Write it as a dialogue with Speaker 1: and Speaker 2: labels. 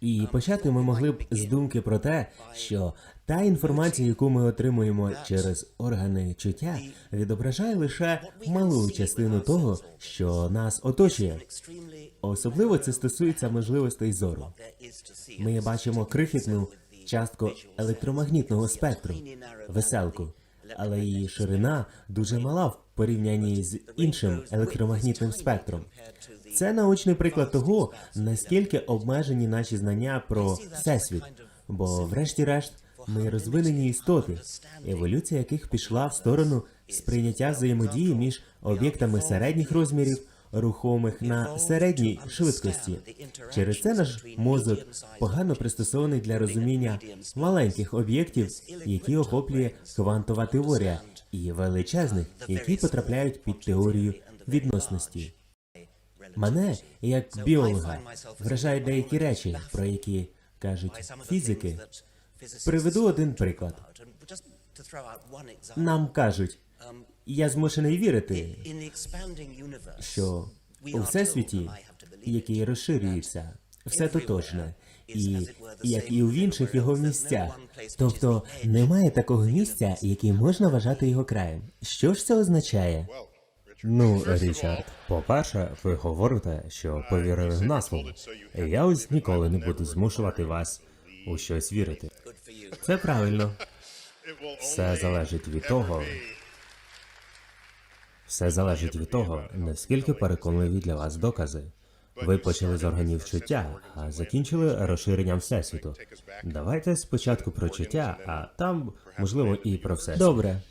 Speaker 1: І почати ми могли б з думки про те, що та інформація, яку ми отримуємо через органи чуття, відображає лише малу частину того, що нас оточує. Особливо це стосується можливостей зору. Ми бачимо крихітну частку електромагнітного спектру, веселку, але її ширина дуже мала в порівнянні з іншим електромагнітним спектром. Це наочний приклад того, наскільки обмежені наші знання про всесвіт, бо, врешті-решт, ми розвинені істоти, еволюція яких пішла в сторону сприйняття взаємодії між об'єктами середніх розмірів, рухомих на середній швидкості. Через це наш мозок погано пристосований для розуміння маленьких об'єктів, які охоплює квантова теорія, і величезних, які потрапляють під теорію відносності. Мене, як біолога, вражають деякі речі, про які кажуть фізики. Приведу один приклад. Нам кажуть, я змушений вірити, що у всесвіті, який розширюється, все тотожне, і як і в інших його місцях. Тобто немає такого місця, яке можна вважати його краєм. Що ж це означає?
Speaker 2: Ну, Річард, по-перше, ви говорите, що повірили на слово. Я ось ніколи не буду змушувати вас у щось вірити.
Speaker 1: Це правильно.
Speaker 2: Все залежить від того. Все залежить від того, наскільки переконливі для вас докази. Ви почали з органів чуття, а закінчили розширенням всесвіту. Давайте спочатку про чуття, а там, можливо, і про всесвіт.
Speaker 1: Добре,